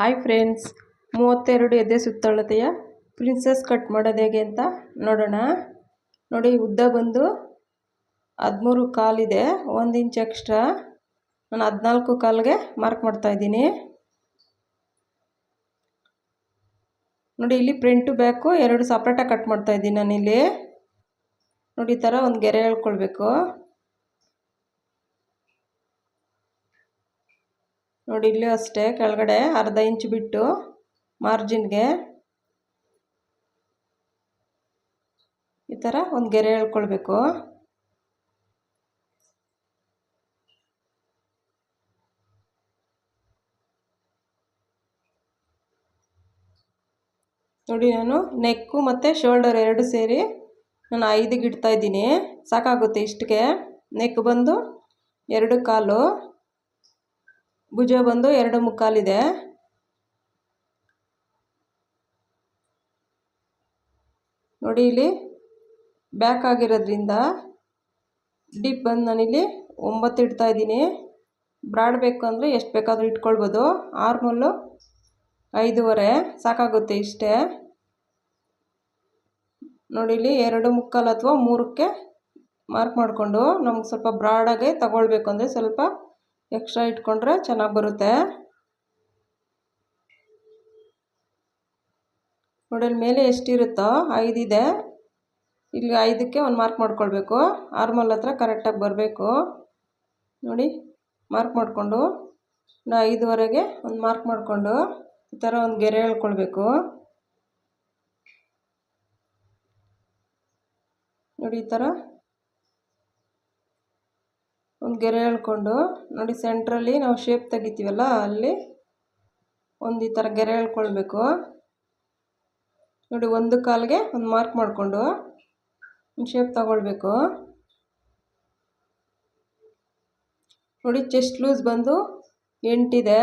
Hi friends ಮೂವತ್ತೆರಡು ಎದೆ ಸುತ್ತಳತೆಯ princess cut ಮಾಡೋದು ಹೇಗೆ ಅಂತ ನೋಡೋಣ. ನೋಡಿ, ಉದ್ದ ಬಂದು ಹದಿಮೂರು ಕಾಲಿದೆ, ಒಂದು ಇಂಚ್ ಎಕ್ಸ್ಟ್ರಾ ನಾನು ಹದಿನಾಲ್ಕು ಕಾಲಿಗೆ ಮಾರ್ಕ್ ಮಾಡ್ತಾಯಿದ್ದೀನಿ ನೋಡಿ, ಇಲ್ಲಿ ಪ್ರಿಂಟು ಬ್ಯಾಕು ಎರಡು ಸಪ್ರೇಟಾಗಿ ಕಟ್ ಮಾಡ್ತಾಯಿದ್ದೀನಿ ನಾನಿಲ್ಲಿ. ನೋಡಿ, ಈ ಥರ ಒಂದು ಗೆರೆ ಹೇಳ್ಕೊಳ್ಬೇಕು. ನೋಡಿ, ಇಲ್ಲೂ ಅಷ್ಟೇ. ಕೆಳಗಡೆ ಅರ್ಧ ಇಂಚ್ ಬಿಟ್ಟು ಮಾರ್ಜಿನ್ಗೆ ಈ ಥರ ಒಂದು ಗೆರೆ ಹೇಳ್ಕೊಳ್ಬೇಕು. ನೋಡಿ, ನಾನು ನೆಕ್ಕು ಮತ್ತು ಶೋಲ್ಡರ್ ಎರಡು ಸೇರಿ ನಾನು ಐದಿಗೆ ಇಡ್ತಾ ಇದ್ದೀನಿ. ಸಾಕಾಗುತ್ತೆ ಇಷ್ಟಕ್ಕೆ. ನೆಕ್ ಬಂದು ಎರಡು ಕಾಲು. ಭುಜ ಬಂದು ಎರಡು ಮುಕ್ಕಾಲಿದೆ. ನೋಡಿ ಇಲ್ಲಿ ಬ್ಯಾಕ್ ಆಗಿರೋದ್ರಿಂದ ಡಿಪ್ ಬಂದು ನಾನಿಲ್ಲಿ ಒಂಬತ್ತು ಇಡ್ತಾ ಇದ್ದೀನಿ. ಬ್ರಾಡ್ ಬೇಕು ಅಂದರೆ ಎಷ್ಟು ಬೇಕಾದರೂ ಇಟ್ಕೊಳ್ಬೋದು. ಆರ್ಮಲ್ಲು ಐದೂವರೆ, ಸಾಕಾಗುತ್ತೆ ಇಷ್ಟೇ. ನೋಡಿ ಇಲ್ಲಿ ಎರಡು ಮುಕ್ಕಾಲು ಅಥವಾ ಮೂರಕ್ಕೆ ಮಾರ್ಕ್ ಮಾಡಿಕೊಂಡು ನಮ್ಗೆ ಸ್ವಲ್ಪ ಬ್ರಾಡಾಗೆ ತಗೊಳ್ಬೇಕು ಅಂದರೆ ಸ್ವಲ್ಪ ಎಕ್ಸ್ಟ್ರಾ ಇಟ್ಕೊಂಡ್ರೆ ಚೆನ್ನಾಗಿ ಬರುತ್ತೆ. ನೋಡಿ ಮೇಲೆ ಎಷ್ಟಿರುತ್ತೋ ಐದಿದೆ. ಇಲ್ಲಿ ಐದಕ್ಕೆ ಒಂದು ಮಾರ್ಕ್ ಮಾಡ್ಕೊಳ್ಬೇಕು. ಆರ್ಮಲ್ ಹತ್ರ ಕರೆಕ್ಟಾಗಿ ಬರಬೇಕು. ನೋಡಿ ಮಾರ್ಕ್ ಮಾಡಿಕೊಂಡು ಐದುವರೆಗೆ ಒಂದು ಮಾರ್ಕ್ ಮಾಡಿಕೊಂಡು ಈ ಥರ ಒಂದು ಗೆರೆ ಹೇಳ್ಕೊಳ್ಬೇಕು. ನೋಡಿ, ಈ ಥರ ಒಂದು ಗೆರೆ ಎಳ್ಕೊಂಡು ನೋಡಿ ಸೆಂಟ್ರಲ್ಲಿ ನಾವು ಶೇಪ್ ತೆಗಿತೀವಲ್ಲ, ಅಲ್ಲಿ ಒಂದು ಈ ಥರ ಗೆರೆ ಎಳ್ಕೊಳ್ಬೇಕು ನೋಡಿ ಒಂದು ಕಾಲಿಗೆ ಒಂದು ಮಾರ್ಕ್ ಮಾಡಿಕೊಂಡು ಒಂದು ಶೇಪ್ ತಗೊಳ್ಬೇಕು. ನೋಡಿ ಚೆಸ್ಟ್ ಲೂಸ್ ಬಂದು ಎಂಟಿದೆ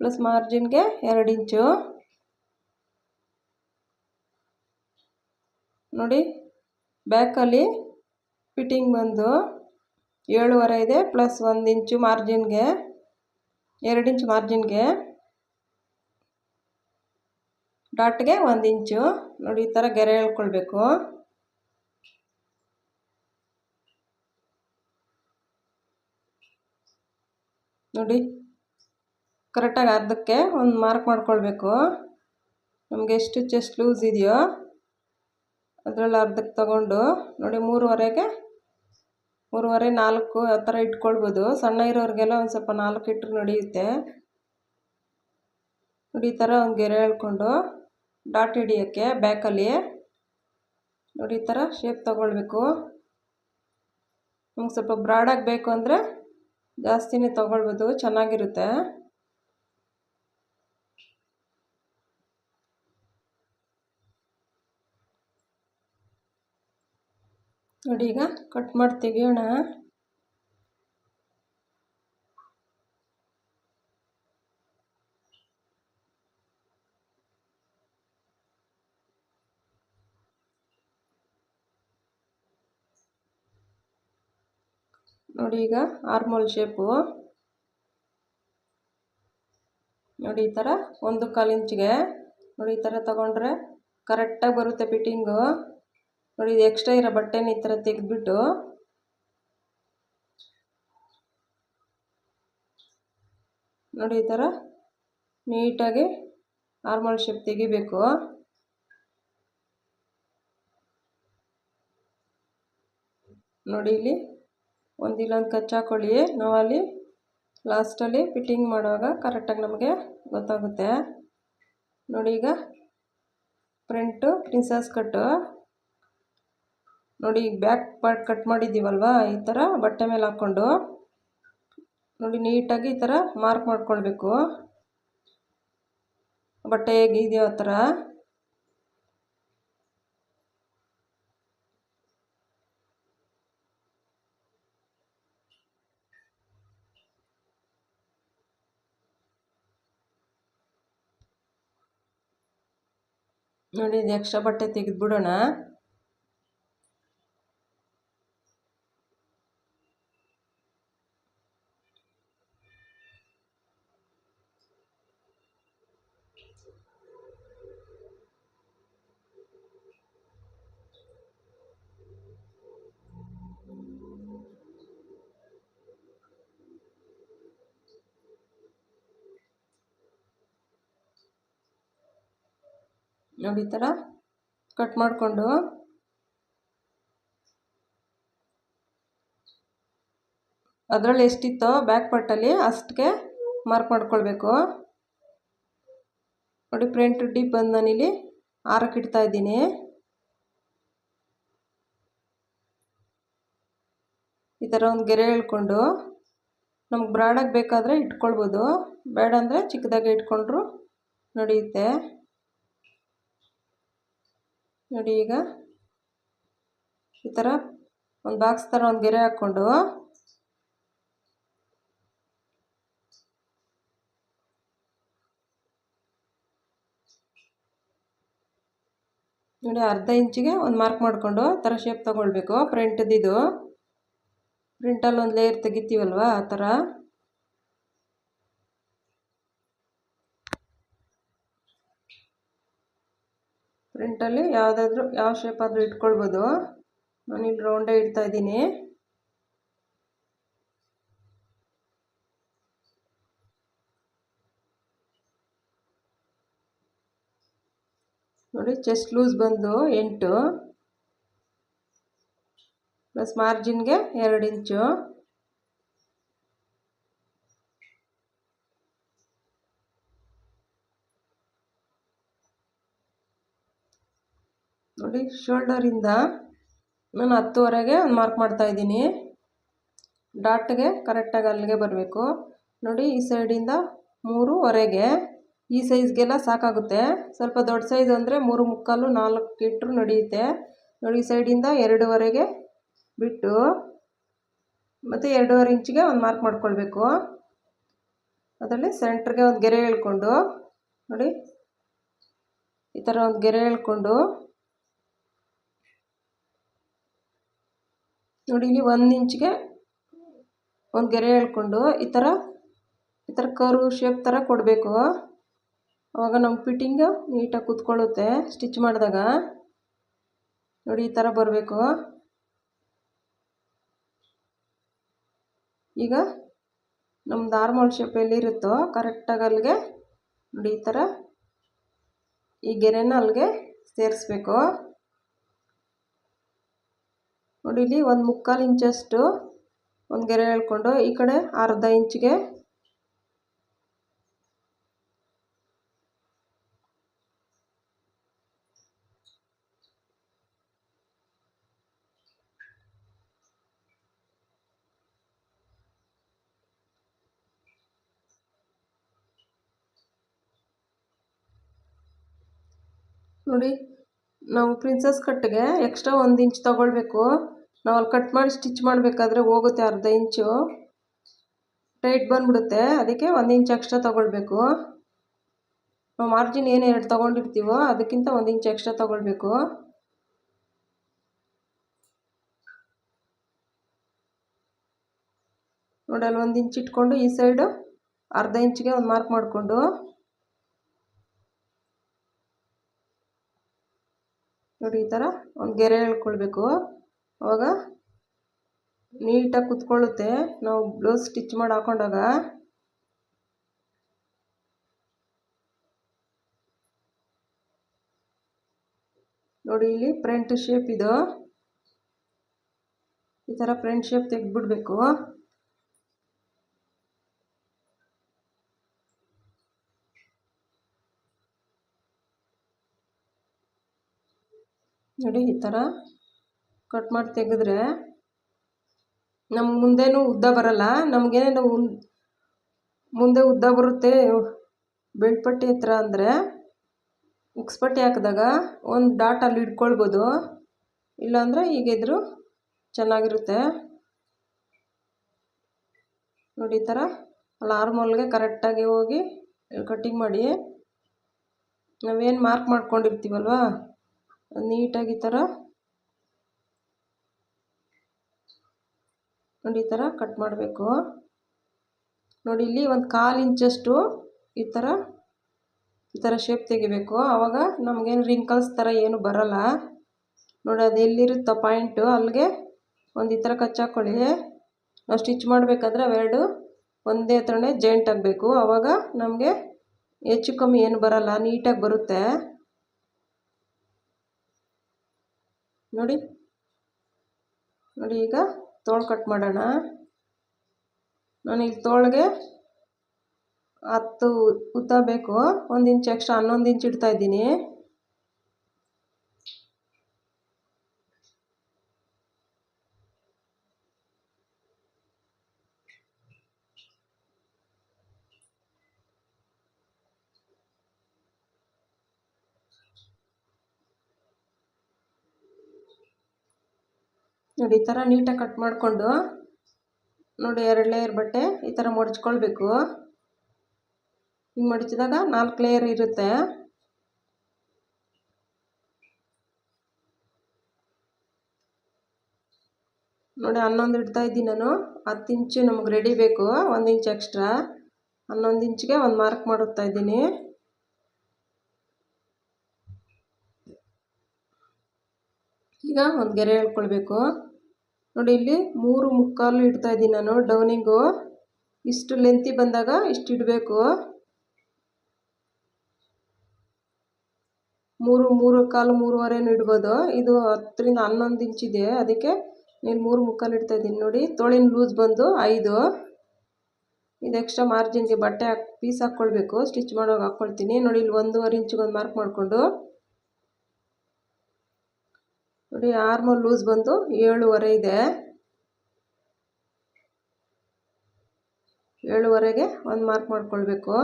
ಪ್ಲಸ್ ಮಾರ್ಜಿನ್ಗೆ ಎರಡು ಇಂಚು. ನೋಡಿ ಬ್ಯಾಕಲ್ಲಿ ಫಿಟ್ಟಿಂಗ್ ಬಂದು ಏಳುವರೆ ಇದೆ ಪ್ಲಸ್ ಒಂದು ಇಂಚು ಮಾರ್ಜಿನ್ಗೆ ಎರಡು ಇಂಚು ಮಾರ್ಜಿನ್ಗೆ ಡಾಟ್ಗೆ ಒಂದು ಇಂಚು. ನೋಡಿ, ಈ ಥರ ಗೆರೆ ಹೇಳ್ಕೊಳ್ಬೇಕು. ನೋಡಿ ಕರೆಕ್ಟಾಗಿ ಅರ್ಧಕ್ಕೆ ಒಂದು ಮಾರ್ಕ್ ಮಾಡ್ಕೊಳ್ಬೇಕು. ನಮಗೆ ಎಷ್ಟು ಚೆಸ್ಟ್ ಲೂಸ್ ಇದೆಯೋ ಅದರಲ್ಲಿ ಅರ್ಧಕ್ಕೆ ತಗೊಂಡು, ನೋಡಿ, ಮೂರುವರೆಗೆ ಮೂರುವರೆ, ನಾಲ್ಕು ಆ ಥರ ಇಟ್ಕೊಳ್ಬೋದು. ಸಣ್ಣ ಇರೋರಿಗೆಲ್ಲ ಒಂದು ಸ್ವಲ್ಪ ನಾಲ್ಕು ಇಟ್ಟರು ನಡೆಯುತ್ತೆ. ನೋಡಿ ಈ ಥರ ಒಂದು ಗೆರೆ ಹೇಳ್ಕೊಂಡು ಡಾಟ್ ಹಿಡಿಯೋಕ್ಕೆ ಬ್ಯಾಕಲ್ಲಿ. ನೋಡಿ ಈ ಥರ ಶೇಪ್ ತಗೊಳ್ಬೇಕು. ನಮ್ಗೆ ಸ್ವಲ್ಪ ಬ್ರಾಡಾಗಿ ಬೇಕು ಅಂದರೆ ಜಾಸ್ತಿನೇ ತೊಗೊಳ್ಬೋದು, ಚೆನ್ನಾಗಿರುತ್ತೆ. ನೋಡಿ ಈಗ ಕಟ್ ಮಾಡಿ ತೆಗಿಯೋಣ. ನೋಡಿ ಈಗ ಆರ್ಮೋಲ್ ಶೇಪು ನೋಡಿ ಈ ಥರ ಒಂದು ಕಾಲು ಇಂಚಿಗೆ ನೋಡಿ ಈ ಥರ ತಗೊಂಡ್ರೆ ಕರೆಕ್ಟಾಗಿ ಬರುತ್ತೆ ಫಿಟ್ಟಿಂಗು ನೋಡಿ, ಇದು ಎಕ್ಸ್ಟ್ರಾ ಇರೋ ಬಟ್ಟೆನ ಈ ಥರ ತೆಗೆದ್ಬಿಟ್ಟು ನೋಡಿ, ಈ ಥರ ನೀಟಾಗಿ ನಾರ್ಮಲ್ ಶೇಪ್ ತೆಗಿಬೇಕು. ನೋಡಿ, ಇಲ್ಲಿ ಒಂದು ಇಲ್ಲೊಂದು ಕಚ್ಚಾಕೊಳ್ಳಿ ಅಲ್ಲಿ ಲಾಸ್ಟಲ್ಲಿ ಫಿಟ್ಟಿಂಗ್ ಮಾಡುವಾಗ ಕರೆಕ್ಟಾಗಿ ನಮಗೆ ಗೊತ್ತಾಗುತ್ತೆ. ನೋಡಿ, ಈಗ ಫ್ರಂಟು ಪ್ರಿನ್ಸಸ್ ಕಟ್ಟು ನೋಡಿ ಬ್ಯಾಕ್ ಪಾರ್ಟ್ ಕಟ್ ಮಾಡಿದ್ದೀವಲ್ವ ಈ ಥರ ಬಟ್ಟೆ ಮೇಲೆ ಹಾಕ್ಕೊಂಡು. ನೋಡಿ, ನೀಟಾಗಿ ಈ ಥರ ಮಾರ್ಕ್ ಮಾಡ್ಕೊಳ್ಬೇಕು. ಬಟ್ಟೆ ಹೇಗಿದೆಯೋ ಆ ಥರ ನೋಡಿ, ಇದು ಎಕ್ಸ್ಟ್ರಾ ಬಟ್ಟೆ ತೆಗೆದುಬಿಡೋಣ. ನೋಡಿ ಈ ಥರ ಕಟ್ ಮಾಡಿಕೊಂಡು. ಅದರಲ್ಲಿ ಎಷ್ಟಿತ್ತೋ ಬ್ಯಾಕ್ ಪಾರ್ಟಲ್ಲಿ ಅಷ್ಟಕ್ಕೆ ಮಾರ್ಕ್ ಮಾಡ್ಕೊಳ್ಬೇಕು. ನೋಡಿ ಪ್ರಿಂಟ್ ಡಿಪ್ ಬಂದು ನಾನಿಲ್ಲಿ ಆರಕ್ಕೆ ಇಡ್ತಾ ಇದ್ದೀನಿ. ಈ ಥರ ಒಂದು ಗೆರೆ ಹೇಳ್ಕೊಂಡು ನಮ್ಗೆ ಬ್ರಾಡಾಗಿ ಬೇಕಾದರೆ ಇಟ್ಕೊಳ್ಬೋದು. ಬೇಡ ಅಂದರೆ ಚಿಕ್ಕದಾಗಿ ಇಟ್ಕೊಂಡ್ರು ನಡೆಯುತ್ತೆ. ನೋಡಿ ಈಗ. ಈ ಥರ ಒಂದು ಬಾಕ್ಸ್ ಥರ ಒಂದು ಗೆರೆ ಹಾಕ್ಕೊಂಡು. ನೋಡಿ ಅರ್ಧ ಇಂಚಿಗೆ ಒಂದು ಮಾರ್ಕ್ ಮಾಡಿಕೊಂಡು ಥರ ಶೇಪ್ ತೊಗೊಳ್ಬೇಕು. ಪ್ರಿಂಟದ್ದು ಇದು. ಪ್ರಿಂಟಲ್ಲಿ ಒಂದು ಲೇಯರ್ ತೆಗಿತೀವಲ್ವ ಆ ಥರ ಫ್ರಂಟಲ್ಲಿ ಯಾವುದಾದ್ರೂ ಯಾವ ಶೇಪ್ ಆದರೂ ಇಟ್ಕೊಳ್ಬೋದು. ನಾನಿಲ್ಲಿ ರೌಂಡೇ ಇಡ್ತಾ ಇದ್ದೀನಿ. ನೋಡಿ ಚೆಸ್ಟ್ ಲೂಸ್ ಬಂದು ಎಂಟು. ಪ್ಲಸ್ ಮಾರ್ಜಿನ್ಗೆ ಎರಡು ಇಂಚು ನೋಡಿ ಶೋಲ್ಡರಿಂದ ನಾನು ಹತ್ತುವರೆಗೆ ಒಂದು ಮಾರ್ಕ್ ಮಾಡ್ತಾ ಇದ್ದೀನಿ. ಡಾಟ್ಗೆ ಕರೆಕ್ಟಾಗಿ ಅಲ್ಲಿಗೆ ಬರಬೇಕು. ನೋಡಿ, ಈ ಸೈಡಿಂದ ಮೂರುವರೆಗೆ ಈ ಸೈಜ್ಗೆಲ್ಲ ಸಾಕಾಗುತ್ತೆ. ಸ್ವಲ್ಪ ದೊಡ್ಡ ಸೈಜ್ ಅಂದರೆ ಮೂರು ಮುಕ್ಕಾಲು ನಾಲ್ಕು ಇಟ್ಟರು ನಡೆಯುತ್ತೆ. ನೋಡಿ, ಈ ಸೈಡಿಂದ ಎರಡೂವರೆಗೆ ಬಿಟ್ಟು ಮತ್ತು ಎರಡೂವರೆ ಇಂಚಿಗೆ ಒಂದು ಮಾರ್ಕ್ ಮಾಡ್ಕೊಳ್ಬೇಕು. ಅದರಲ್ಲಿ ಸೆಂಟ್ರಿಗೆ ಒಂದು ಗೆರೆ ಹೇಳ್ಕೊಂಡು, ನೋಡಿ, ಈ ಥರ ಒಂದು ಗೆರೆ ಹೇಳ್ಕೊಂಡು ನೋಡಿ, ಇಲ್ಲಿ ಒಂದು ಇಂಚಿಗೆ ಒಂದು ಗೆರೆ ಎಳ್ಕೊಂಡು ಈ ಥರ ಈ ಥರ ಕರು ಶೇಪ್ ಥರ ಕೊಡಬೇಕು. ಆವಾಗ ನಮ್ಮ ಫಿಟ್ಟಿಂಗ್ ನೀಟಾಗಿ ಕೂತ್ಕೊಳ್ಳುತ್ತೆ ಸ್ಟಿಚ್ ಮಾಡಿದಾಗ. ನೋಡಿ, ಈ ಥರ ಬರಬೇಕು. ಈಗ ನಮ್ಮ ನಾರ್ಮಲ್ ಶೇಪ್ ಎಲ್ಲಿರುತ್ತೋ ಕರೆಕ್ಟಾಗಿ ಅಲ್ಲಿಗೆ ನೋಡಿ, ಈ ಥರ ಈ ಗೆರೆನ ಅಲ್ಲಿಗೆ ಸೇರಿಸ್ಬೇಕು. ನೋಡಿ ಇಲ್ಲಿ ಒಂದು ಮುಕ್ಕಾಲು ಇಂಚಷ್ಟು ಒಂದು ಗೆರೆ ಎಳ್ಕೊಂಡು ಈ ಕಡೆ ಅರ್ಧ ಇಂಚಿಗೆ ನೋಡಿ ನಾವು ಪ್ರಿನ್ಸಸ್ ಕಟ್ಗೆ ಎಕ್ಸ್ಟ್ರಾ ಒಂದು ಇಂಚ್ ತಗೊಳ್ಬೇಕು. ನಾವು ಅಲ್ಲಿ ಕಟ್ ಮಾಡಿ ಸ್ಟಿಚ್ ಮಾಡಬೇಕಾದ್ರೆ ಹೋಗುತ್ತೆ ಅರ್ಧ ಇಂಚು ಟೈಟ್ ಬಂದ್ಬಿಡುತ್ತೆ. ಅದಕ್ಕೆ ಒಂದು ಇಂಚ್ ಎಕ್ಸ್ಟ್ರಾ ತೊಗೊಳ್ಬೇಕು. ನಾವು ಮಾರ್ಜಿನ್ ಏನು ಎರಡು ತೊಗೊಂಡಿರ್ತೀವೋ ಅದಕ್ಕಿಂತ ಒಂದು ಇಂಚ್ ಎಕ್ಸ್ಟ್ರಾ ತೊಗೊಳ್ಬೇಕು. ನೋಡಿ ಅಲ್ಲಿ ಒಂದು ಇಂಚ್ ಇಟ್ಕೊಂಡು ಈ ಸೈಡು ಅರ್ಧ ಇಂಚಿಗೆ ಒಂದು ಮಾರ್ಕ್ ಮಾಡಿಕೊಂಡು. ನೋಡಿ ಈ ಥರ ಒಂದು ಗೆರೆ ಎಳ್ಕೊಳ್ಬೇಕು ಅವಾಗ ನೀಟಾಗಿ ಕುತ್ಕೊಳ್ಳುತ್ತೆ. ನಾವು ಬ್ಲೌಸ್ ಸ್ಟಿಚ್ ಮಾಡಿ ಹಾಕೊಂಡಾಗ ನೋಡಿ ಇಲ್ಲಿ ಫ್ರಂಟ್ ಶೇಪ್ ಇದು. ಈ ಥರ ಫ್ರಂಟ್ ಶೇಪ್ ತೆಗೆದ್ಬಿಡ್ಬೇಕು. ನೋಡಿ ಈ ಥರ ಕಟ್ ಮಾಡಿ ತೆಗೆದ್ರೆ ನಮ್ಮ ಮುಂದೆನೂ ಉದ್ದ ಬರಲ್ಲ. ನಮಗೇನೇನು ಮುಂದೆ ಉದ್ದ ಬರುತ್ತೆ ಬೆಳ್ಪಟ್ಟಿ ಹತ್ರ ಅಂದರೆ ಉಕ್ಸ್ಪಟ್ಟಿ ಹಾಕಿದಾಗ ಒಂದು ಡಾಟ್ ಅಲ್ಲಿ ಇಟ್ಕೊಳ್ಬೋದು. ಇಲ್ಲಾಂದರೆ ಈಗಿದ್ರು ಚೆನ್ನಾಗಿರುತ್ತೆ. ನೋಡಿ ಈ ಥರ ನಾರ್ಮಲ್ಗೆ ಕರೆಕ್ಟಾಗಿ ಹೋಗಿ ಕಟ್ಟಿಂಗ್ ಮಾಡಿ. ನಾವೇನು ಮಾರ್ಕ್ ಮಾಡ್ಕೊಂಡಿರ್ತೀವಲ್ವ? ನೀಟಾಗಿ ಈ ಥರ ನೋಡಿ ಈ ಥರ ಕಟ್ ಮಾಡಬೇಕು. ನೋಡಿ ಇಲ್ಲಿ ಒಂದು ಕಾಲು ಇಂಚಷ್ಟು ಈ ಥರ ಈ ಥರ ಶೇಪ್ ತೆಗಿಬೇಕು. ಆವಾಗ ನಮಗೇನು ರಿಂಕಲ್ಸ್ ಥರ ಏನು ಬರಲ್ಲ. ನೋಡಿ ಅದು ಎಲ್ಲಿರುತ್ತೋ ಪಾಯಿಂಟು ಅಲ್ಲಿಗೆ ಒಂದು ಈ ಥರ ಕಚ್ಚಾಕೊಳ್ಳಿ ನಾವು ಸ್ಟಿಚ್ ಮಾಡಬೇಕಾದ್ರೆ ಅವೆರಡು ಒಂದೇ ಹತ್ರನೇ ಜಾಯಿಂಟ್ ಆಗಬೇಕು. ಆವಾಗ ನಮಗೆ ಹೆಚ್ಚು ಕಮ್ಮಿ ಏನು ಬರಲ್ಲ, ನೀಟಾಗಿ ಬರುತ್ತೆ. ನೋಡಿ. ನೋಡಿ ಈಗ ತೋಳು ಕಟ್ ಮಾಡೋಣ. ನಾನು ಇಲ್ಲಿ ತೋಳಿಗೆ ಹತ್ತು ಉದ್ದ ಬೇಕು. ಒಂದು ಇಂಚ್ ಎಕ್ಸ್ಟ್ರಾ ಹನ್ನೊಂದು ಇಂಚ್ ಇಡ್ತಾ ಇದ್ದೀನಿ ನೋಡಿ, ಈ ಥರ ನೀಟಾಗಿ ಕಟ್ ಮಾಡಿಕೊಂಡು, ನೋಡಿ ಎರಡು ಲೇಯರ್ ಬಟ್ಟೆ ಈ ಥರ ಮಡಚ್ಕೊಳ್ಬೇಕು. ಹಿಂಗೆ ಮಡಚಿದಾಗ ನಾಲ್ಕು ಲೇಯರ್ ಇರುತ್ತೆ. ನೋಡಿ, ಹನ್ನೊಂದು ಇಡ್ತಾ ಇದ್ದೀನಿ ನಾನು. ಹತ್ತು ಇಂಚು ನಮಗೆ ರೆಡಿ ಬೇಕು, ಒಂದು ಇಂಚ್ ಎಕ್ಸ್ಟ್ರಾ ಹನ್ನೊಂದು ಇಂಚಿಗೆ ಒಂದು ಮಾರ್ಕ್ ಮಾಡುತ್ತಾ ಇದ್ದೀನಿ. ಈಗ ಒಂದು ಗೆರೆ ಹೇಳ್ಕೊಳ್ಬೇಕು. ನೋಡಿ ಇಲ್ಲಿ ಮೂರು ಮುಕ್ಕಾಲು ಇಡ್ತಾ ಇದ್ದೀನಿ ನಾನು ಡೌನಿಂಗು. ಇಷ್ಟು ಲೆಂತಿ ಬಂದಾಗ ಇಷ್ಟು ಇಡಬೇಕು. ಮೂರು ಮೂರು ಕಾಲು ಮೂರುವರೆನೂ ಇಡ್ಬೋದು. ಇದು ಹತ್ತರಿಂದ ಹನ್ನೊಂದು ಇಂಚಿದೆ ಅದಕ್ಕೆ ನೀನು ಮೂರು ಮುಕ್ಕಾಲು ಇಡ್ತಾ ಇದ್ದೀನಿ. ನೋಡಿ, ತೋಳಿನ ಲೂಸ್ ಬಂದು ಐದು. ಇದು ಎಕ್ಸ್ಟ್ರಾ ಮಾರ್ಜಿನ್ಗೆ ಬಟ್ಟೆ ಹಾಕಿ ಪೀಸ್ ಹಾಕ್ಕೊಳ್ಬೇಕು. ಸ್ಟಿಚ್ ಮಾಡುವಾಗ ಹಾಕ್ಕೊಳ್ತೀನಿ. ನೋಡಿ, ಇಲ್ಲಿ ಒಂದೂವರೆ ಇಂಚಿಗೆ ಒಂದು ಮಾರ್ಕ್ ಮಾಡಿಕೊಂಡು. ನೋಡಿ ಆರ್ಮೋಲ್ ಲೂಸ್ ಬಂದು ಏಳುವರೆ ಇದೆ. ಏಳುವರೆಗೆ ಒಂದು ಮಾರ್ಕ್ ಮಾಡ್ಕೊಳ್ಬೇಕು.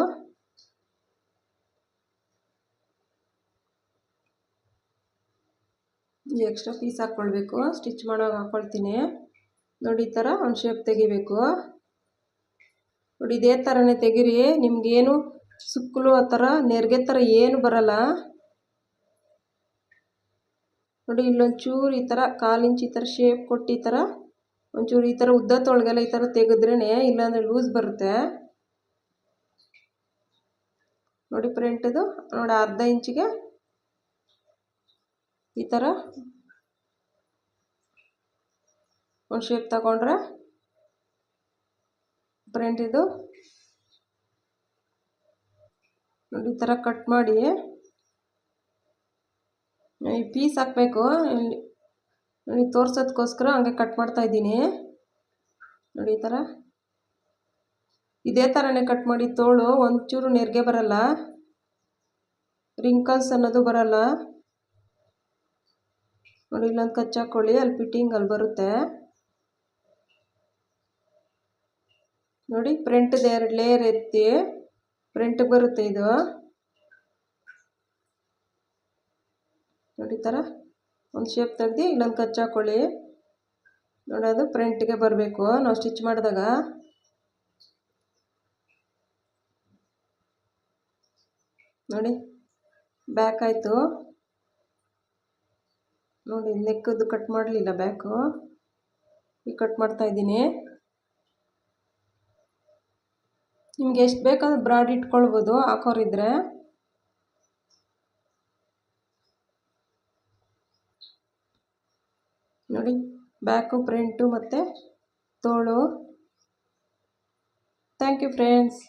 ಎಕ್ಸ್ಟ್ರಾ ಪೀಸ್ ಹಾಕ್ಕೊಳ್ಬೇಕು ಸ್ಟಿಚ್ ಮಾಡೋವಾಗ ಹಾಕ್ಕೊಳ್ತೀನಿ ನೋಡಿ, ಈ ಥರ ಒಂದು ಶೇಪ್ ತೆಗಿಬೇಕು. ನೋಡಿ, ಇದೇ ಥರನೇ ತೆಗೀರಿ. ನಿಮಗೇನು ಸುಕ್ಕಲು ಆ ಥರ ನೆರಿಗೆ ಥರ ಏನು ಬರಲ್ಲ. ನೋಡಿ, ಇಲ್ಲೊಂಚೂರು ಈ ಥರ ಕಾಲು ಇಂಚ್ ಈ ಥರ ಶೇಪ್ ಕೊಟ್ಟು ಈ ಥರ ಒಂಚೂರು ಈ ಥರ ಉದ್ದ ತೊಳಗೆಲ್ಲ ಈ ಥರ ತೆಗೆದ್ರೇ ಇಲ್ಲಾಂದರೆ ಲೂಸ್ ಬರುತ್ತೆ. ನೋಡಿ ಪ್ರಿಂಟದು ನೋಡಿ ಅರ್ಧ ಇಂಚಿಗೆ ಈ ಥರ ಒಂದು ಶೇಪ್ ತಗೊಂಡ್ರೆ ಪ್ರಿಂಟ್ ಇದು ನೋಡಿ ಈ ಥರ ಕಟ್ ಮಾಡಿ ಈ ಪೀಸ್ ಹಾಕಬೇಕು. ನೋಡಿ ತೋರ್ಸೋದಕ್ಕೋಸ್ಕರ ಹಂಗೆ ಕಟ್ ಮಾಡ್ತಾ ಇದ್ದೀನಿ. ನೋಡಿ, ಈ ಥರ ಇದೇ ಥರನೇ ಕಟ್ ಮಾಡಿ ತೋಳು, ಒಂಚೂರು ನೆರಿಗೆ ಬರಲ್ಲ. ರಿಂಕಲ್ಸ್ ಅನ್ನೋದು ಬರಲ್ಲ. ನೋಡಿ, ಇಲ್ಲೊಂದು ಕಚ್ಚಾಕೊಳ್ಳಿ ಅಲ್ಲಿ ಫಿಟ್ಟಿಂಗ್ ಅಲ್ಲಿ ಬರುತ್ತೆ. ನೋಡಿ ಫ್ರಂಟ್ದು ಎರಡು ಲೇಯರ್ ಎತ್ತಿ ಫ್ರಂಟಿಗೆ ಬರುತ್ತೆ ಇದು. ನೋಡಿ ಥರ ಒಂದು ಶೇಪ್ ತೆಗ್ದು ಇಲ್ಲೊಂದು ಕಚ್ಚಾಕೊಳ್ಳಿ ನೋಡಿ ಅದು ಫ್ರಂಟಿಗೆ ಬರಬೇಕು. ನಾವು ಸ್ಟಿಚ್ ಮಾಡಿದಾಗ. ನೋಡಿ ಬ್ಯಾಕ್ ಆಯಿತು. ನೋಡಿ, ನೆಕ್ಕದ್ದು ಕಟ್ ಮಾಡಲಿಲ್ಲ ಬ್ಯಾಕು ಈ ಕಟ್ ಮಾಡ್ತಾ ಇದ್ದೀನಿ. ನಿಮ್ಗೆ ಎಷ್ಟು ಬೇಕಾದ್ರೂ ಬ್ರಾಡ್ ಇಟ್ಕೊಳ್ಬೋದು. ಹಾಕೋರಿದ್ರೆ. ನೋಡಿ. ಬ್ಯಾಕು ಪ್ರಿಂಟು ಮತ್ತು ತೋಳು. Thank you friends